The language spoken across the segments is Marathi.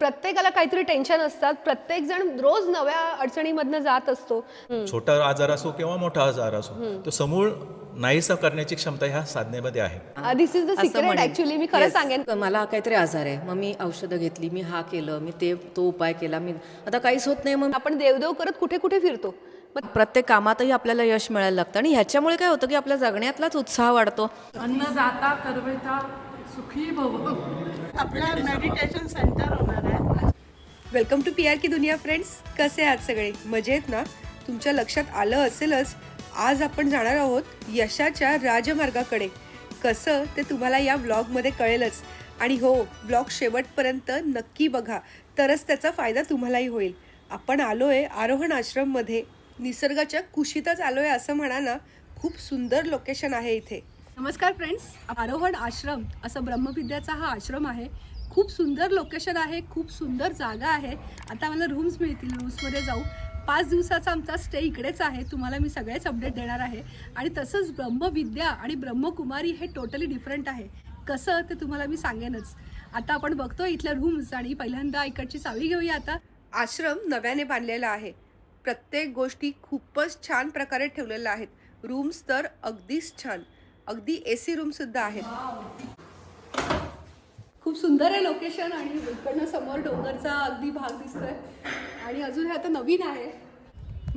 प्रत्येकाला काहीतरी टेन्शन असतात. प्रत्येक जण रोज नव्या अडचणीमधनं जात असतो. छोटा आजार असो किंवा मोठा आजार असो तो समूळ नाहीसा करण्याची क्षमता ह्या साधनेमध्ये आहे. This is the secret. Actually मी खरं. सांगेन. मला काहीतरी आजार आहे. मग मी औषधं घेतली मी हा केलं मी ते तो उपाय केला. मी आता काहीच होत नाही मग. आपण देवदेव करत कुठे कुठे फिरतो? मग प्रत्येक कामातही आपल्याला यश मिळायला लागतं. आणि ह्याच्यामुळे काय होतं की आपल्या जगण्यातलाच उत्साह वाढतो. अन्नदाता करवेता सुखी भव. आपलं मेडिटेशन सेंटर होणार आहे. वेलकम टू पी आर की दुनिया फ्रेंड्स कसे आहात सगळे? मजेत ना? तुमच्या लक्षात आलं असेलच आज आपण जाणार आहोत यशाच्या राजमार्गाकडे. कसं ते तुम्हाला या व्लॉगमध्ये कळेलच. आणि हो ब्लॉग शेवटपर्यंत नक्की बघा. तरच त्याचा फायदा तुम्हालाही होईल. आपण आलोय आरोहण आश्रममध्ये. निसर्गाच्या कुशीतच आलोय असं म्हणा ना खूप सुंदर लोकेशन आहे इथे. नमस्कार फ्रेंड्स आरोहण आश्रम असं ब्रह्मविद्याचा हा आश्रम आहे. खूप सुंदर लोकेशन आहे खूप सुंदर जागा आहे. आता मला रूम्स मिळतील रूम्समध्ये जाऊ. पाच दिवसाचा आमचा स्टे इकडेच आहे. तुम्हाला मी सगळेच अपडेट देणार आहे. आणि तसंच ब्रह्मविद्या आणि ब्रह्मकुमारी हे टोटली डिफरंट आहे. कसं ते तुम्हाला मी सांगेनच. आता आपण बघतो इथल्या रूम्स आणि पहिल्यांदा इकडची चावी घेऊया आता. आश्रम नव्याने बांधलेला आहे. प्रत्येक गोष्टी खूपच छान प्रकारे ठेवलेल्या आहेत. रूम्स तर अगदीच छान. अगदी ए सी रूमसुद्धा आहेत. खूप सुंदर आहे लोकेशन आणि इकडनं समोर डोंगरचा अगदी भाग दिसतोय. आणि अजून हे आता नवीन आहे.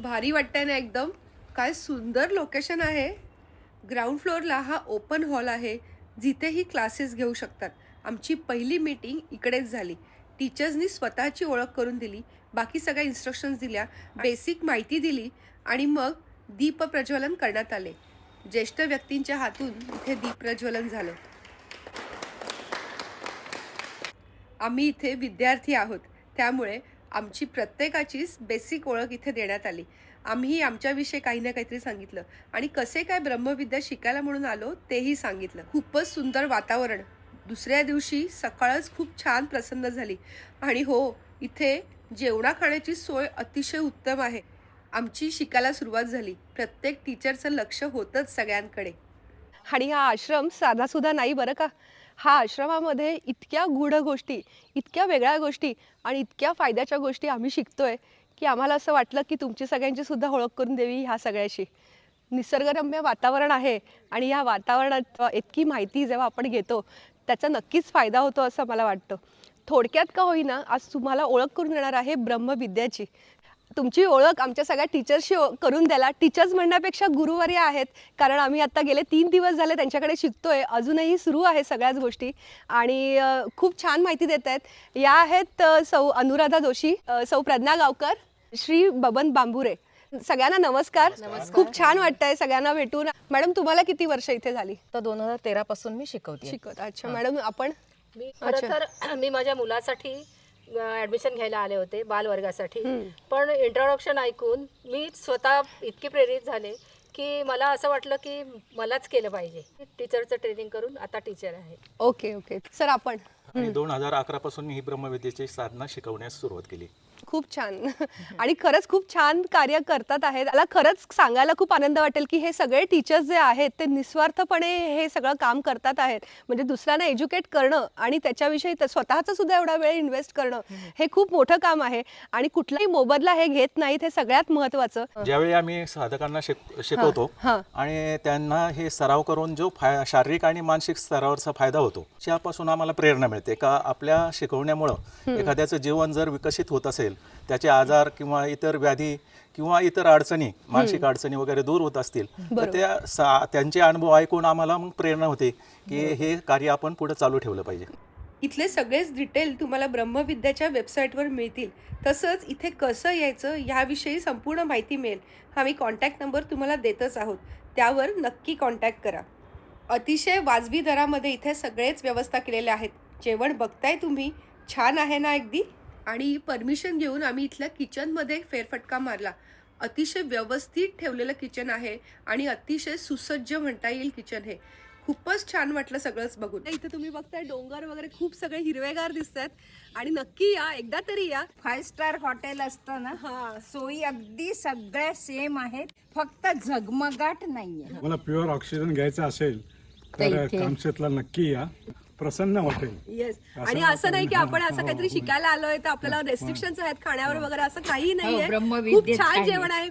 भारी वाटतंय ना एकदम. काय सुंदर लोकेशन आहे. ग्राउंड फ्लोअरला हा ओपन हॉल आहे. जिथेही क्लासेस घेऊ शकतात. आमची पहिली मीटिंग इकडेच झाली. टीचर्सनी स्वतःची ओळख करून दिली. बाकी सगळ्या इन्स्ट्रक्शन्स दिल्या. बेसिक माहिती दिली. आणि मग दीप प्रज्वलन करण्यात आले. ज्येष्ठ व्यक्तींच्या हातून इथे दीप प्रज्वलन झालं. आम्ही इथे विद्यार्थी आहोत. त्यामुळे आमची प्रत्येकाचीच बेसिक ओळख इथे देण्यात आली. आम्ही आमच्याविषयी काही ना काहीतरी सांगितलं आणि कसे काय ब्रह्मविद्या शिकायला म्हणून आलो तेही सांगितलं. खूपच सुंदर वातावरण. दुसऱ्या दिवशी सकाळच खूप छान प्रसन्न झाली. आणि हो इथे जेवणा खाण्याची सोय अतिशय उत्तम आहे. आमची शिकायला सुरुवात झाली. प्रत्येक टीचरचं लक्ष होतंच सगळ्यांकडे. आणि हा आश्रम साधासुद्धा नाही बरं का? हा आश्रमामध्ये इतक्या गूढ गोष्टी इतक्या वेगळ्या गोष्टी आणि इतक्या फायद्याच्या गोष्टी आम्ही शिकतोय की आम्हाला असं वाटलं की तुमची सगळ्यांची सुद्धा ओळख करून द्यावी ह्या सगळ्याशी. निसर्गरम्य वातावरण आहे आणि ह्या वातावरणात इतकी माहिती जेव्हा आपण घेतो त्याचा नक्कीच फायदा होतो असं मला वाटतं. थोडक्यात का होईना आज तुम्हाला ओळख करून देणार आहे ब्रह्मविद्याची. तुमची ओळख आमच्या सगळ्या टीचर्सशी ओ- करून द्यायला. टीचर्स म्हणण्यापेक्षा गुरुवर्य आहेत. कारण आम्ही आता गेले तीन दिवस झाले त्यांच्याकडे शिकतोय. अजूनही सुरू आहे सगळ्याच गोष्टी. आणि खूप छान माहिती देत आहेत. या आहेत सौ अनुराधा जोशी सौ प्रज्ञा गावकर श्री बबन बांबुरे. सगळ्यांना नमस्कार. खूप छान वाटतंय सगळ्यांना भेटून. मॅडम तुम्हाला किती वर्ष इथे झाली? तर दोन हजार तेरा पासून मी शिकवते. शिकवत. अच्छा मॅडम आपण? मी खरं तर मी माझ्या मुलासाठी ऍडमिशन घ्यायला आले होते बालवर्गासाठी. पण इंट्रोडक्शन ऐकून मी स्वतः इतके प्रेरित झाले की मला असं वाटलं की मलाच केलं पाहिजे. टीचरचं ट्रेनिंग करून आता टीचर आहे. ओके ओके सर आपण आणि दोन हजार अकरा पासून मी ही ब्रह्मविद्येची साधना शिकवण्यास सुरुवात केली. खूप छान. आणि खरंच खूप छान कार्य करतात आहेत. मला खरंच सांगायला खूप आनंद वाटेल की हे सगळे टीचर्स जे आहेत ते निस्वार्थपणे हे सगळं काम करतात आहेत. म्हणजे दुसऱ्यांना एज्युकेट करणं आणि त्याच्याविषयी स्वतःचा सुद्धा एवढा वेळ इन्व्हेस्ट करणं हे खूप मोठं काम आहे. आणि कुठलाही मोबदला हे घेत नाहीत हे सगळ्यात महत्वाचं ज्यावेळी आम्ही साधकांना शिक शिकवतो. आणि त्यांना हे सराव करून जो फाय शारीरिक आणि मानसिक स्तरावरचा फायदा होतो त्यापासून आम्हाला प्रेरणा मिळते. का आपल्या शिकवण्यामुळं एखाद्याचं जीवन जर विकसित होत असेल त्याचे आजार किंवा इतर व्याधी किंवा इतर अडचणी मानसिक अडचणी वगैरे दूर होत असतील तर त्या त्यांचे अनुभव ऐकून आम्हाला मग प्रेरणा होते की हे कार्य आपण पुढे चालू ठेवलं पाहिजे. इथले सगळेच डिटेल तुम्हाला ब्रह्मविद्याच्या वेबसाईटवर मिळतील. तसंच इथे कसं यायचं ह्याविषयी संपूर्ण माहिती मिळेल. आम्ही कॉन्टॅक्ट नंबर तुम्हाला देतच आहोत. त्यावर नक्की कॉन्टॅक्ट करा. अतिशय वाजवी दरामध्ये इथे सगळेच व्यवस्था केलेल्या आहेत. जेवण बघताय तुम्ही. छान आहे ना अगदी. आणि परमिशन घेऊन आम्ही इथल्या किचनमध्ये फेरफटका मारला. अतिशय व्यवस्थित ठेवलेलं किचन आहे आणि अतिशय सुसज्ज म्हणता येईल किचन हे. खूपच छान वाटलं सगळंच बघून. इथे तुम्ही बघताय डोंगर वगैरे खूप सगळे हिरवेगार दिसत आहेत आणि नक्की या एकदा तरी या. फाईव्ह स्टार हॉटेल असतं ना? सोयी अगदी सगळ्या सेम आहेत. फक्त झगमगाट नाहीये. मला प्युअर ऑक्सिजन घ्यायचा असेल तर कामशेतला नक्की या. प्रसन्न वाटेल येस आणि असं नाही की आपण असं काहीतरी शिकायला आलोय तर आपल्याला रेस्ट्रिक्शन आहेत खाण्यावर वगैरे असं काही नाहीये. खूप छान जेवण आहे.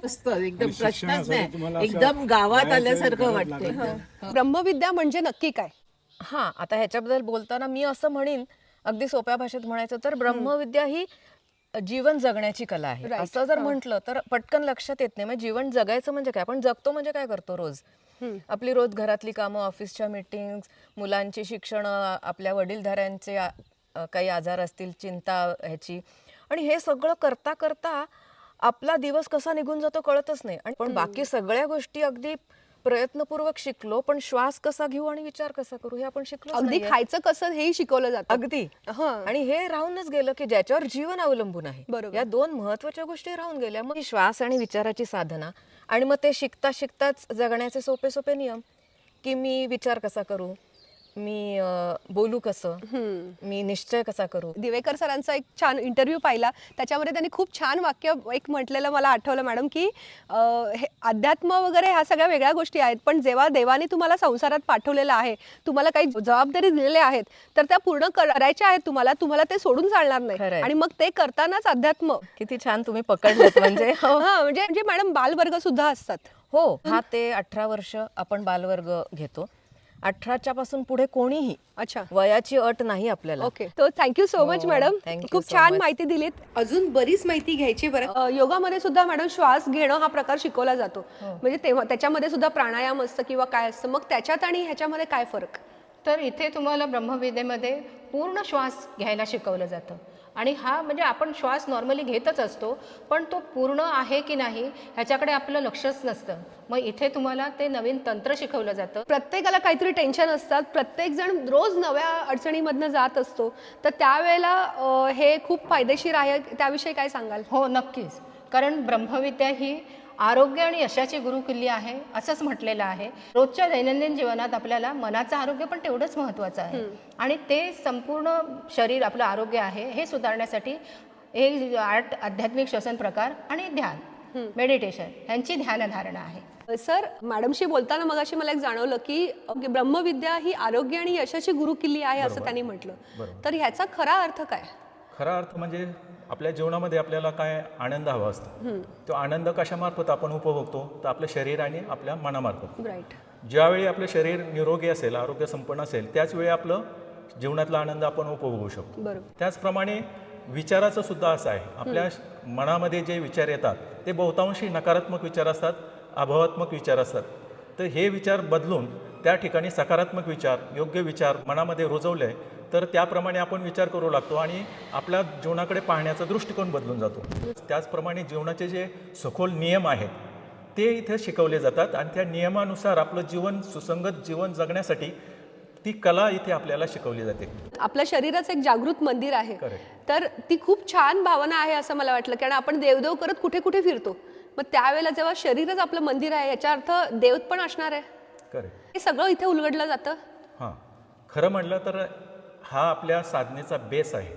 एकदम प्रश्नच नाही. एकदम गावात आल्यासारखं वाटतं ब्रह्मविद्या म्हणजे नक्की काय? हां आता ह्याच्याबद्दल बोलताना मी असं म्हणेन अगदी सोप्या भाषेत म्हणायचं तर ब्रह्मविद्या ही जीवन जगण्याची कला आहे. Right. असं जर म्हटलं तर पटकन लक्षात येत नाही. म्हणजे जीवन जगायचं म्हणजे काय? आपण जगतो म्हणजे काय करतो रोज? आपली रोज घरातली कामं ऑफिसच्या मीटिंग मुलांची शिक्षण आपल्या वडीलधाऱ्यांचे आ- अ, काही आजार असतील चिंता ह्याची. आणि हे सगळं करता करता आपला दिवस कसा निघून जातो कळतच नाही. आणि पण बाकी सगळ्या गोष्टी अगदी प्रयत्नपूर्वक शिकलो पण श्वास कसा घेऊ आणि विचार कसा करू हे आपण शिकलो अगदी खायचं कसं हेही शिकवलं जातं. अगदी. हं. आणि हे राहूनच गेलं की ज्याच्यावर जीवन अवलंबून आहे. बरोबर. या दोन महत्त्वाच्या गोष्टी राहून गेल्या. मग श्वास आणि विचाराची साधना आणि मग ते शिकता शिकताच जगण्याचे सोपे सोपे नियम की मी विचार कसा करू? मी अं, बोलू कसं? मी निश्चय कसा करू? दिवेकर सरांचा एक छान इंटरव्ह्यू पाहिला. त्याच्यामध्ये त्यांनी खूप छान वाक्य एक म्हटलेलं मला आठवलं मॅडम की अं, हे अध्यात्म वगैरे ह्या सगळ्या वेगळ्या गोष्टी आहेत पण जेव्हा देवाने तुम्हाला संसारात पाठवलेलं आहे तुम्हाला काही जबाबदारी दिलेल्या आहेत तर त्या पूर्ण करायच्या आहेत तुम्हाला तुम्हाला ते सोडून चालणार नाही. खरंय. आणि मग ते करतानाच अध्यात्म. किती छान तुम्ही पकडलं म्हणजे हो. हा म्हणजे म्हणजे मॅडम बालवर्ग सुद्धा असतात. हो हा ते अठरा वर्ष आपण बालवर्ग घेतो. अठराच्या पासून पुढे कोणीही अच्छा. वयाची अट नाही आपल्याला. ओके तो थँक्यू सो मच हो, मॅडम thank you खूप so छान much. माहिती दिलीत. अजून बरीच माहिती घ्यायची बरं. अ, योगामध्ये सुद्धा मॅडम श्वास घेणं हा प्रकार शिकवला जातो. म्हणजे तेव्हा त्याच्यामध्ये सुद्धा प्राणायाम असतं किंवा काय असतं. मग त्याच्यात आणि ह्याच्यामध्ये काय फरक? तर इथे तुम्हाला ब्रह्मविद्येमध्ये पूर्ण श्वास घ्यायला शिकवलं जातं. आणि हा म्हणजे आपण श्वास नॉर्मली घेतच असतो पण तो पूर्ण आहे की नाही ह्याच्याकडे आपलं लक्षच नसतं. मग इथे तुम्हाला ते नवीन तंत्र शिकवलं जातं. प्रत्येकाला काहीतरी टेन्शन असतात. प्रत्येक जण रोज नव्या अडचणीमधनं जात असतो. तर त्यावेळेला हे खूप फायदेशीर आहे. त्याविषयी काय सांगाल? हो नक्कीच. कारण ब्रह्मविद्या ही आरोग्य आणि यशाची गुरुकिल्ली आहे असंच म्हटलेलं आहे. रोजच्या दैनंदिन जीवनात आपल्याला मनाचं आरोग्य पण तेवढंच महत्त्वाचं आहे. आणि ते संपूर्ण शरीर आपलं आरोग्य आहे हे सुधारण्यासाठी हे आठ आध्यात्मिक श्वसन प्रकार आणि ध्यान मेडिटेशन यांची ध्यानधारणा आहे. सर मॅडमशी बोलताना मग मला एक जाणवलं की ब्रह्मविद्या ही आरोग्य आणि यशाची गुरुकिल्ली आहे असं त्यांनी म्हटलं. तर ह्याचा खरा अर्थ काय? खरा अर्थ म्हणजे आपल्या जीवनामध्ये आपल्याला काय आनंद हवा असतो? तो आनंद कशामार्फत आपण उपभोगतो? तर आपलं शरीर आणि आपल्या मनामार्फत. राईट ज्यावेळी आपलं शरीर निरोगी असेल आरोग्य संपन्न असेल त्याच वेळी आपलं जीवनातला आनंद आपण उपभोगू शकतो. त्याचप्रमाणे विचाराचं सुद्धा असं आहे. आपल्या मनामध्ये जे विचार येतात ते बहुतांशी नकारात्मक विचार असतात अभावात्मक विचार असतात. तर हे विचार बदलून त्या ठिकाणी सकारात्मक विचार योग्य विचार मनामध्ये रुजवले तर त्याप्रमाणे आपण विचार करू लागतो आणि आपल्या जीवनाकडे पाहण्याचा दृष्टिकोन बदलून जातो. त्याचप्रमाणे जीवनाचे जे सखोल नियम आहेत ते इथे शिकवले जातात आणि त्या नियमानुसार आपलं जीवन सुसंगत जीवन जगण्यासाठी ती कला इथे आपल्याला शिकवली जाते. आपल्या शरीराचं एक जागृत मंदिर आहे. तर ती खूप छान भावना आहे असं मला वाटलं कारण आपण देवदेव करत कुठे कुठे फिरतो. मग त्यावेळेला जेव्हा शरीरच आपलं मंदिर आहे याचा अर्थ देव पण असणार आहे. करेक्ट. हे सगळं इथे उलगडलं जातं? हां. खरं म्हटलं तर हा आपल्या साधनेचा बेस आहे.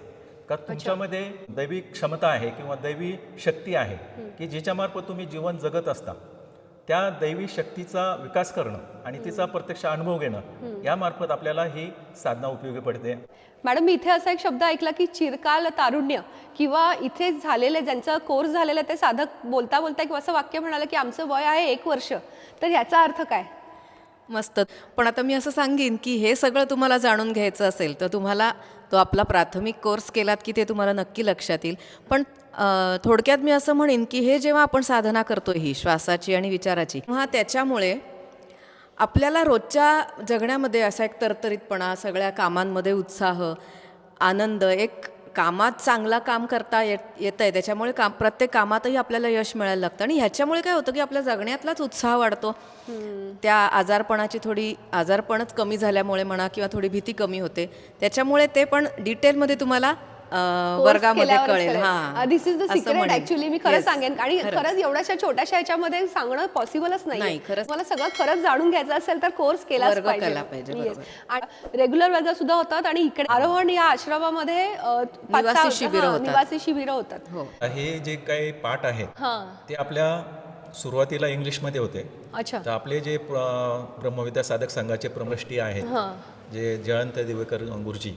का तुमच्यामध्ये दैवी क्षमता आहे किंवा दैवी शक्ती आहे की जिच्यामार्फत तुम्ही जीवन जगत असता त्या दैवी शक्तीचा विकास करणं आणि तिचा प्रत्यक्ष अनुभव घेणं यामार्फत आपल्याला ही साधना उपयोगी पडते. मॅडम मी इथे असा एक शब्द ऐकला की चिरकाल तारुण्य किंवा इथे झालेले ज्यांचा कोर्स झालेला ते साधक बोलता बोलता किंवा असं वाक्य म्हणालं की आमचं वय आहे एक वर्ष तर ह्याचा अर्थ काय? मस्त. पण आता मी असं सांगेन की हे सगळं तुम्हाला जाणून घ्यायचं असेल तर तुम्हाला तो आपला प्राथमिक कोर्स केलात की ते तुम्हाला नक्की लक्षात येईल. पण थोडक्यात मी असं म्हणेन की हे जेव्हा आपण साधना करतो ही श्वासाची आणि विचाराची तेव्हा त्याच्यामुळे आपल्याला रोजच्या जगण्यामध्ये असा एक तरतरीतपणा सगळ्या कामांमध्ये उत्साह आनंद एक कामात चांगला काम करता येत येत आहे त्याच्यामुळे काम प्रत्येक कामातही आपल्याला यश मिळायला लागतं. आणि ह्याच्यामुळे काय होतं की आपल्या जगण्यातलाच उत्साह वाढतो. त्या आजारपणाची थोडी आजारपणच कमी झाल्यामुळे म्हणा किंवा थोडी भीती कमी होते. त्याच्यामुळे ते पण डिटेलमध्ये तुम्हाला वर्गामध्ये कळेल हा. This is the secret. Actually मी खरं. सांगेन. आणि खरंच. एवढ्याशा छोट्याशा ह्याच्यामध्ये सांगणं पॉसिबलच नाही नाही, खरंच. मला सगळं खरंच जाणून घ्यायचं असेल तर कोर्स केलाच वर्ग पाहिजे. केला पाहिजे, रेग्युलर वर्ग सुद्धा होतात आणि इकडे आरोहण या आश्रमामध्ये निवासी शिबिरं हा, होतात. निवासी शिबिरं होतात. हो. हे जे काही पाठ आहेत हा. ते आपल्या सुरुवातीला इंग्लिशमध्ये होते. अच्छा. तर आपले जे ब्रह्मविद्या साधक संघाचे प्रमष्टी आहेत हा. जे जयंत दिवेकर गुरुजी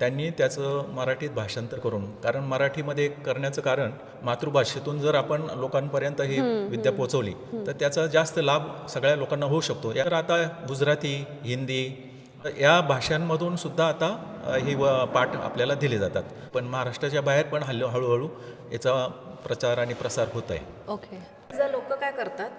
त्यांनी त्याचं मराठीत भाषांतर करून कारण मराठीमध्ये करण्याचं कारण मातृभाषेतून जर आपण लोकांपर्यंत ही विद्या पोहोचवली तर त्याचा जास्त लाभ सगळ्या लोकांना होऊ शकतो. तर आता गुजराती हिंदी या भाषांमधून सुद्धा आता ही व पाठ आपल्याला दिले जातात. पण महाराष्ट्राच्या बाहेर पण हल्लो हळूहळू याचा प्रचार आणि प्रसार होत आहे. ओके जर लोक काय करतात?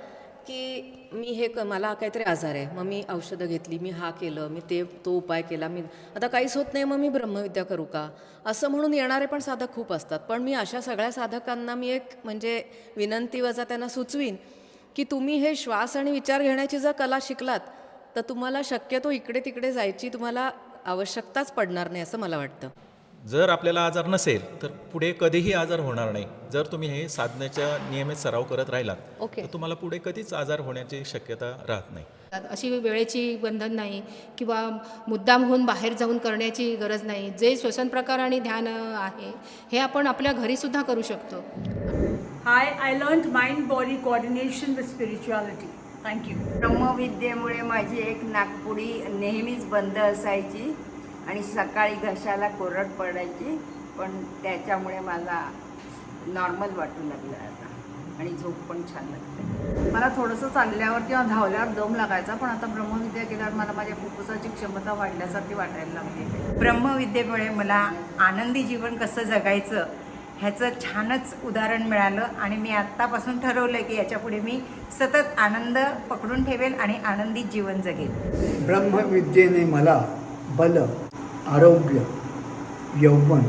की मी हे क मला काहीतरी आजार आहे. मग मी औषधं घेतली मी हा केलं मी ते तो उपाय केला. मी आता काहीच होत नाही मग मी ब्रह्मविद्या करू का? असं म्हणून येणारे पण साधक खूप असतात. पण मी अशा सगळ्या साधकांना मी एक म्हणजे विनंती वजा त्यांना सुचवीन की तुम्ही हे श्वास आणि विचार घेण्याची जर कला शिकलात तर तुम्हाला शक्यतो इकडे तिकडे जायची तुम्हाला आवश्यकताच पडणार नाही असं मला वाटतं. जर आपल्याला आजार नसेल तर पुढे कधीही आजार होणार नाही जर तुम्ही हे साधण्याचा नियमित सराव करत राहिलात ओके. तर तुम्हाला पुढे कधीच आजार होण्याची शक्यता राहत नाही अशी वेळेची बंधन नाही किंवा मुद्दाम होऊन बाहेर जाऊन करण्याची गरज नाही जे श्वसन प्रकार आणि ध्यान आहे हे आपण आपल्या घरीसुद्धा करू शकतो Hi, I learned mind body coordination with spirituality. Thank you. ब्रह्मविद्येमुळे माझी एक नागपुडी नेहमीच बंद असायची आणि सकाळी घशाला कोरड पडायची पण त्याच्यामुळे मला नॉर्मल वाटू लागलं आता. आणि झोप पण छान लागते. मला थोडंसं चालल्यावर किंवा धावल्यावर दम लागायचा पण आता ब्रह्मविद्या केल्यावर मला माझ्या फुफ्फुसाची क्षमता वाढल्यासारखी वाटायला लागली. ब्रह्मविद्येमुळे मला आनंदी जीवन कसं जगायचं ह्याचं छानच उदाहरण मिळालं. आणि मी आत्तापासून ठरवलं की याच्यापुढे मी सतत आनंद पकडून ठेवेल आणि आनंदी जीवन जगेल. ब्रह्मविद्येने मला बल आरोग्य यौवन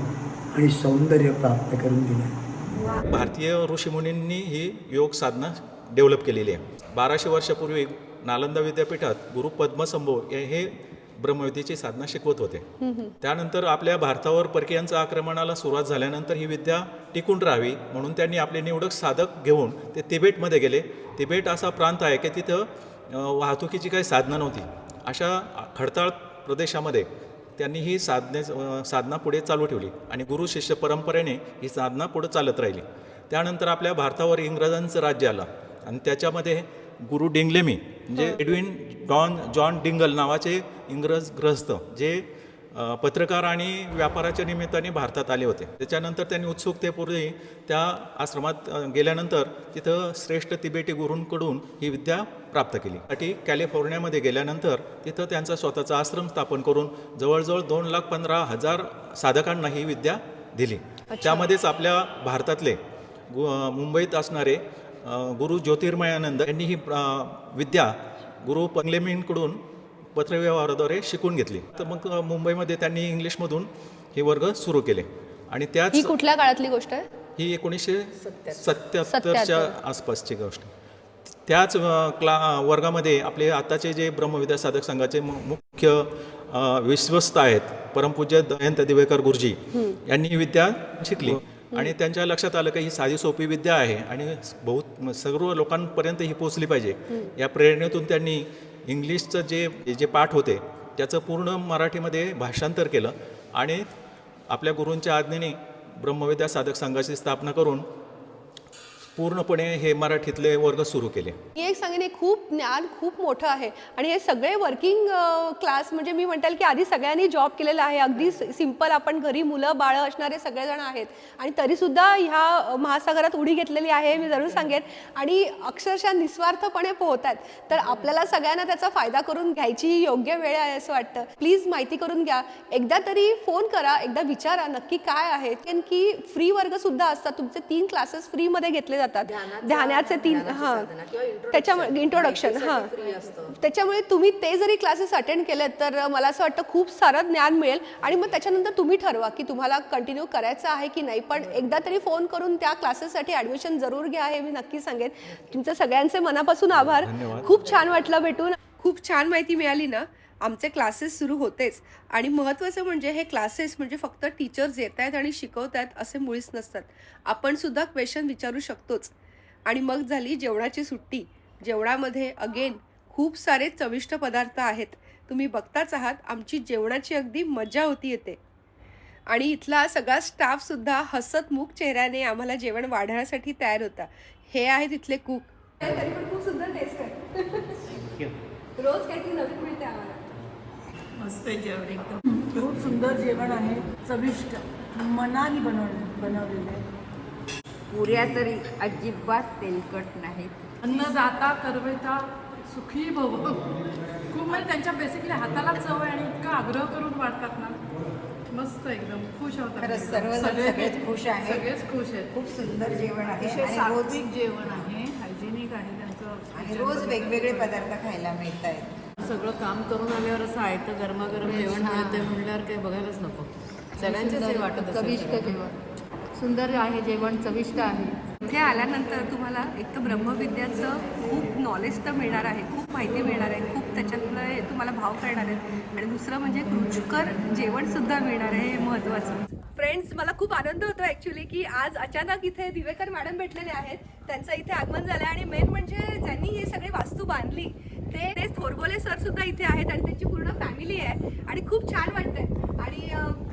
आणि सौंदर्य प्राप्त करून दिले. भारतीय ऋषीमुनींनी ही योग साधना डेव्हलप केलेली आहे. बाराशे वर्षापूर्वी नालंदा विद्यापीठात गुरु पद्मसंभव हे हे ब्रह्मविद्येची साधना शिकवत होते. त्यानंतर आपल्या भारतावर परकीयांचं आक्रमणाला सुरुवात झाल्यानंतर ही विद्या टिकून राहावी म्हणून त्यांनी आपले निवडक साधक घेऊन ते तिबेटमध्ये गेले. तिबेट असा प्रांत आहे की तिथं वाहतुकीची काही साधनं नव्हती. अशा खडताळ प्रदेशामध्ये त्यांनी ही साधने साधना पुढे चालू ठेवली आणि गुरु शिष्य परंपरेने ही साधना पुढे चालत राहिली. त्यानंतर आपल्या भारतावर इंग्रजांचं राज्य आलं आणि त्याच्यामध्ये गुरु डिंगलेमी म्हणजे एडविन डॉन जॉन डिंगल नावाचे इंग्रज ग्रस्त जे पत्रकार आणि व्यापाराच्या निमित्ताने भारतात आले होते. त्याच्यानंतर त्यांनी उत्सुकतेपूर्वी त्या आश्रमात गेल्यानंतर तिथं श्रेष्ठ तिबेटी गुरूंकडून ही विद्या प्राप्त केली. साठी कॅलिफोर्नियामध्ये गेल्यानंतर तिथं त्यांचा स्वतःचा आश्रम स्थापन करून जवळजवळ दोन लाख पंधरा हजार साधकांना ही विद्या दिली. त्यामध्येच आपल्या भारतातले मुंबईत असणारे गुरु ज्योतिर्मयानंद यांनी ही विद्या गुरु पंगलेमींकडून पत्रव्यवहाराद्वारे शिकून घेतली. तर मग मुंबईमध्ये त्यांनी इंग्लिशमधून हे वर्ग सुरू केले. आणि त्याच ही कुठल्या काळातली गोष्ट आहे? ही एकोणीसशे सत्याहत्तरच्या सत्याहत्तर. आसपासची गोष्ट. त्याच क्ला वर्गामध्ये आपले आताचे जे ब्रह्मविद्या साधक संघाचे मुख्य विश्वस्त आहेत परमपूज्य दयंत दिवेकर गुरुजी यांनी ही विद्या शिकली. आणि त्यांच्या लक्षात आलं की ही साधी सोपी विद्या आहे आणि बहुत सर्व लोकांपर्यंत ही पोचली पाहिजे. या प्रेरणेतून त्यांनी इंग्लिशचं जे जे पाठ होते त्याचं पूर्ण मराठीमध्ये भाषांतर केलं आणि आपल्या गुरूंच्या आज्ञेने ब्रह्मविद्या साधक संघाची स्थापना करून पूर्णपणे हे मराठीतले वर्ग सुरू केले. मी एक सांगेन हे खूप ज्ञान खूप मोठं आहे आणि हे सगळे वर्किंग क्लास म्हणजे मी म्हणताल की आधी सगळ्यांनी जॉब केलेला आहे. अगदी सिंपल आपण घरी मुलं बाळं असणारे सगळेजण आहेत आणि तरीसुद्धा ह्या महासागरात उडी घेतलेली आहे मी जरूर सांगेन आणि अक्षरशः निस्वार्थपणे पोहतात तर आपल्याला सगळ्यांना त्याचा फायदा करून घ्यायची योग्य वेळ आहे असं वाटतं. प्लीज माहिती करून घ्या. एकदा तरी फोन करा एकदा विचारा नक्की काय आहे. कारण की फ्री वर्ग सुद्धा असतात. तुमचे तीन क्लासेस फ्रीमध्ये घेतले जातात. ध्यानाचे तीन हां. त्याच्यामुळे इंट्रोडक्शन हां. त्याच्यामुळे तुम्ही ते जरी क्लासेस अटेंड केलेत तर मला असं वाटतं खूप सारं ज्ञान मिळेल. आणि मग त्याच्यानंतर तुम्ही ठरवा की तुम्हाला कंटिन्यू करायचं आहे की नाही. पण एकदा तरी फोन करून त्या क्लासेससाठी ॲडमिशन जरूर घ्या हे मी नक्की सांगेन. तुमच्या सगळ्यांचे मनापासून आभार. खूप छान वाटलं भेटून. खूप छान माहिती मिळाली ना. आमचे क्लासेस सुरू होतेच. आणि महत्त्वाचं म्हणजे हे क्लासेस म्हणजे फक्त टीचर्स येत आहेत आणि शिकवत आहेत असे मुळीच नसतात. आपण सुद्धा क्वेश्चन विचारू शकतोच. आणि मग झाली जेवणाची सुट्टी. जेवणामध्ये अगेन खूप सारे चविष्ट पदार्थ आहेत. तुम्ही बघताच आहात आमची जेवणाची अगदी मजा होती येते आणि इथला सगळा स्टाफसुद्धा हसतमुख चेहऱ्याने आम्हाला जेवण वाढवण्यासाठी तयार होता. हे आहेत इथले कुक तरी पण खूप सुंदर टेस्ट आहे. रोज काहीतरी नवीन मस्त आहे जेवण एकदम. खूप सुंदर जेवण आहे. चविष्ट. मनाने बनवलं बनवलेलं आहे. पुऱ्या तरी अजिबात तेलकट नाहीत. अन्नदाता करवेता सुखी भव. खूप म्हणजे त्यांच्या बेसिकली हाताला चव आहे आणि इतका आग्रह करून वाढतात ना. मस्त एकदम. खुश होतात सगळे- सगळेच खुश आहेत. सगळेच खुश आहेत. खूप सुंदर जेवण आहे. अतिशय सात्विक जेवण आहे. हायजेनिक आहे त्यांचं. आणि रोज वेगवेगळे पदार्थ खायला मिळत आहेत सगळं काम करून आल्यावर असं आहे तर गरमागरम जेवण मिळते म्हणल्यावर काही बघायलाच नको. सगळ्यांचेच हे वाटत चविष्ट जेवण. सुंदर आहे जेवण चविष्ट आहे. इथे आल्यानंतर तुम्हाला एक तर ब्रह्मविद्याचं खूप नॉलेज तर मिळणार आहे खूप माहिती मिळणार आहे खूप त्याच्यातलं तुम्हाला भाव करणार आहेत आणि दुसरं म्हणजे रुचकर जेवणसुद्धा मिळणार आहे हे महत्त्वाचं फ्रेंड्स मला खूप आनंद होतो ॲक्च्युली की आज अचानक इथे दिवेकर मॅडम भेटलेले आहेत. त्यांचं इथे आगमन झालं आहे आणि मेन म्हणजे ज्यांनी ही सगळी वास्तू बांधली ते ते थोरबोले सर सुद्धा इथे आहेत आणि त्यांची पूर्ण फॅमिली आहे. आणि खूप छान वाटतंय. आणि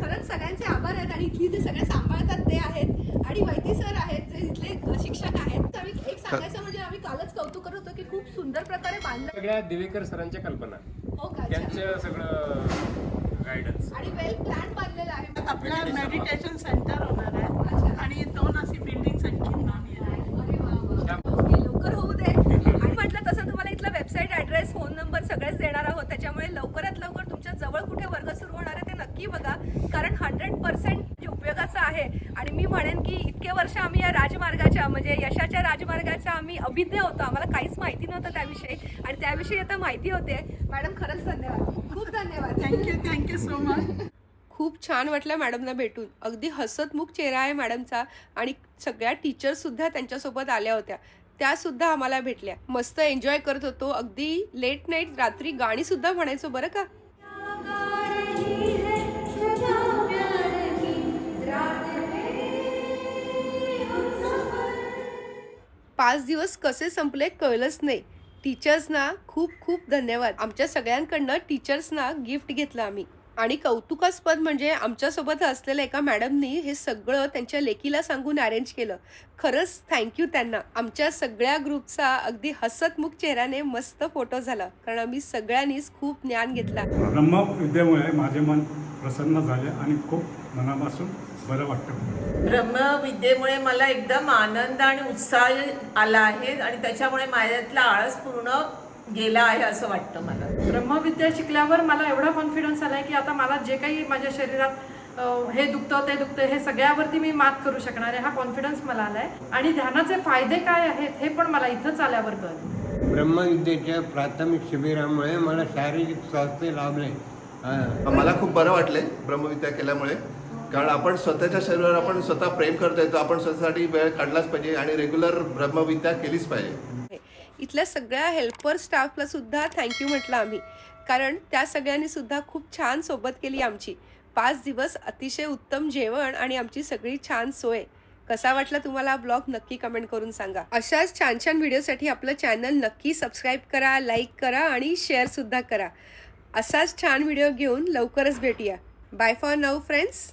खरंच सगळ्यांचे आभार आहेत आणि इथली जे सगळे सांभाळतात ते आहेत. आणि वैती सर आहेत जे इथले शिक्षक आहेत. तर आम्ही एक सांगायचं म्हणजे आम्ही कालच कौतुक करत होतो की खूप सुंदर प्रकारे बांधलं. सगळ्या दिवेकर सरांच्या कल्पना. हो का. त्यांचं सगळं गायडन्स आणि वेल प्लॅन बांधलेलं आहे. आपलं मेडिटेशन सेंटर होणार आहे आणि दोन अशी बिल्डिंग आणखी नाव येणार अरे वा वा. ओके, लवकर होऊ दे आणि म्हटलं तसं तुम्हाला इथला वेबसाईट ॲड्रेस फोन नंबर सगळेच देणार आहोत त्याच्यामुळे लवकरात लवकर तुमच्या जवळ कुठे वर्ग सुरू होणार आहे ते नक्की बघा कारण हंड्रेड पर्सेंट उपयोगाचं आहे आणि मी म्हणेन की इतके वर्ष आम्ही या राजमार्गाच्या म्हणजे यशाच्या राजमार्गाच्या आम्ही अभिज्ञ होतो आम्हाला काहीच माहिती नव्हतं त्याविषयी आणि त्याविषयी आता माहिती होते. मॅडम खरंच धन्यवाद. खूप धन्यवाद. थँक्यू थँक्यू सो मच खूप छान वाटलं मॅडमना भेटून. अगदी हसतमुख चेहरा आहे मॅडमचा आणि सगळ्या टीचर्ससुद्धा त्यांच्यासोबत आल्या होत्या. त्यासुद्धा आम्हाला भेटल्या. मस्त एन्जॉय करत होतो. अगदी लेट नाईट रात्री गाणीसुद्धा म्हणायचो बरं का? पाच दिवस कसे संपले कळलंच नाही. टीचर्सना खूप खूप धन्यवाद. आमच्या सगळ्यांकडनं टीचर्सना गिफ्ट घेतलं आम्ही. आणि कौतुकास्पद म्हणजे आमच्यासोबत असलेल्या एका मॅडमनी हे सगळं त्यांच्या लेकीला सांगून अरेंज केलं. खरंच थँक्यू त्यांना. आमच्या सगळ्या ग्रुपचा अगदी हसतमुख चेहऱ्याने मस्त फोटो झाला. कारण आम्ही सगळ्यांनीच खूप ज्ञान घेतला. ब्रह्मविद्यामुळे माझे मन प्रसन्न झाले आणि खूप मनापासून बरं वाटतं ब्रह्मविद्येमुळे मला एकदम आनंद आणि उत्साह आला आहे आणि त्याच्यामुळे माझ्यातला आळस पूर्ण गेला आहे असं वाटतं मला. ब्रह्मविद्या शिकल्यावर मला एवढा कॉन्फिडन्स आलाय की आता मला जे काही माझ्या शरीरात हे दुखतं ते दुखतं हे सगळ्यावरती मी मात करू शकणार आहे हा कॉन्फिडन्स मला आलाय. आणि ध्यानाचे फायदे काय आहेत हे पण मला इथंच आल्यावर कळलं. ब्रह्मविद्येच्या प्राथमिक शिबिरामुळे मला शारीरिक स्वास्थ्य लाभले मला खूप बरं वाटले ब्रह्मविद्या केल्यामुळे. कारण आपण स्वतःच्या शरीरावर आपण स्वतः प्रेम करतोय येतो आपण स्वतःसाठी वेळ काढलाच पाहिजे आणि रेग्युलर ब्रह्मविद्या केलीच पाहिजे. इथल्या सगळ्या हेल्पर स्टाफला सुद्धा थँक्यू म्हटलं आम्ही. कारण त्या सगळ्यांनी सुद्धा खूप छान सोबत केली आमची. पाच दिवस अतिशय उत्तम जेवण आणि आमची सगळी छान सोय. कसा वाटला तुम्हाला ब्लॉग? नक्की कमेंट करून सांगा. अशाच छान छान व्हिडिओसाठी आपलं चॅनल नक्की सबस्क्राईब करा लाईक करा आणि शेअरसुद्धा करा. असाच छान व्हिडिओ घेऊन लवकरच भेटूया. Bye for now friends